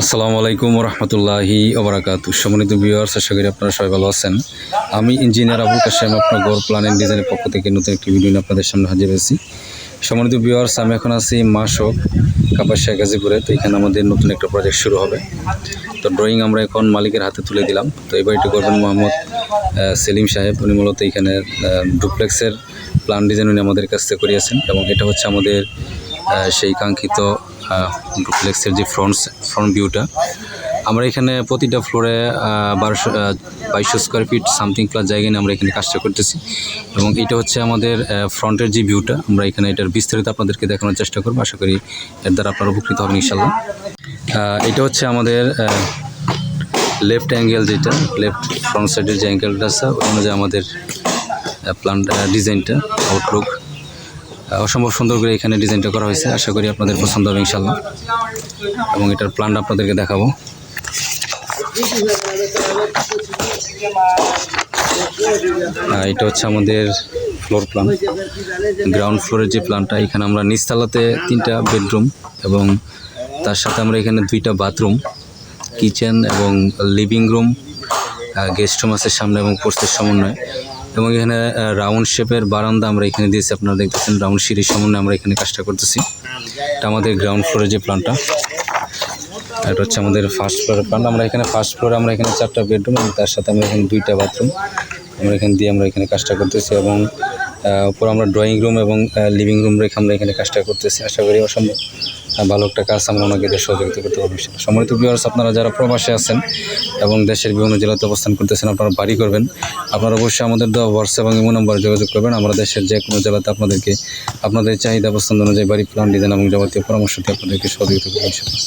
আসসালামু আলাইকুম রহমতুল্লাহি ওবরাকাত সম্মানিত ভিউয়ার্স আশা করি আপনারা সবাই ভালো আছেন। আমি ইঞ্জিনিয়ার আবুল কাশেম, আপনার গড় প্ল্যান অ্যান্ড ডিজাইনের পক্ষ থেকে নতুন একটি ভিডিও নিয়ে আপনাদের সামনে হাজির হয়েছি। সম্মানিত ভিউয়ার্স আমি এখন আছি মাসক কাপাসিয়া, গাজীপুরে। তো এখানে আমাদের নতুন একটা প্রজেক্ট শুরু হবে। তো ড্রয়িং আমরা এখন মালিকের হাতে তুলে দিলাম। তো এই বাড়িটি করবেন মোহাম্মদ সেলিম সাহেব। উনি মূলত এখানে ডুপ্লেক্সের প্ল্যান ডিজাইন উনি আমাদের কাছ থেকে করিয়েছেন। এবং এটা হচ্ছে আমাদের সেই কাঙ্ক্ষিত ডুপ্লেক্সের যে ফ্রন্ট ফ্রন্ট ভিউটা, আমরা এখানে প্রতিটা ফ্লোরে বারোশো বাইশশো স্কোয়ার ফিট সামথিং প্লাস জায়গা নিয়ে আমরা এখানে কাজটা করতেছি। এবং এটা হচ্ছে আমাদের ফ্রন্টের যে ভিউটা আমরা এখানে এটার বিস্তারিত আপনাদেরকে দেখানোর চেষ্টা করব। আশা করি এর দ্বারা আপনারা উপকৃত হবেন ইনশাল্লাহ এটা হচ্ছে আমাদের লেফট অ্যাঙ্গেল যেটা লেফট ফ্রন্ট সাইডের যে অ্যাঙ্গেলটা আছে অনুযায়ী আমাদের প্ল্যান ডিজাইনটা আউটলুক অসম্ভব সুন্দর করে এখানে ডিজাইনটা করা হয়েছে। আশা করি আপনাদের পছন্দ হবে ইনশাল্লাহ এবং এটার প্ল্যানটা আপনাদেরকে দেখাবো। এটা হচ্ছে আমাদের ফ্লোর প্ল্যান গ্রাউন্ড ফ্লোরের যে প্ল্যানটা এখানে আমরা নিচতলাতে তিনটা বেডরুম এবং তার সাথে আমরা এখানে দুইটা বাথরুম কিচেন এবং লিভিং রুম গেস্ট রুম আছে সামনে এবং পোস্টের সমন্বয়। এবং এখানে রাউন্ড শেপের বারান্দা আমরা এখানে দিয়েছি। আপনারা দেখতেছেন রাউন্ড সিঁড়ির সমন্বয়ে আমরা এখানে কাজটা করতেছি। এটা আমাদের গ্রাউন্ড ফ্লোরের যে প্ল্যানটা এটা হচ্ছে আমাদের ফার্স্ট ফ্লোরের প্ল্যান আমরা এখানে ফার্স্ট ফ্লোরে আমরা এখানে চারটা বেডরুম এবং তার সাথে আমরা এখানে দুইটা বাথরুম আমরা এখানে দিয়ে আমরা এখানে কাজটা করতেছি এবং উপরে আমরা ড্রয়িং রুম এবং লিভিং রুম রেখে আমরা এখানে কাজটা করতেছি। আশা করি অসম্ভব। ভালো একটা কাজ আমরা ওনাকে দিয়ে সহযোগিতা করতে পারব সম্মানিত ভিউয়ার্স আপনারা যারা প্রবাসে আছেন এবং দেশের বিভিন্ন জেলাতে অবস্থান করতেছেন, আপনারা বাড়ি করবেন, আপনারা অবশ্যই আমাদের দেওয়া হোয়াটসঅ্যাপ এবং ইমো নাম্বারে যোগাযোগ করবেন আমরা দেশের যে কোনো জেলাতে আপনাদেরকে, আপনাদের চাহিদা পছন্দ অনুযায়ী বাড়ি, প্ল্যান, ডিজাইন এবং যাবতীয় পরামর্শ দিয়ে আপনাদেরকে সহযোগিতা করব।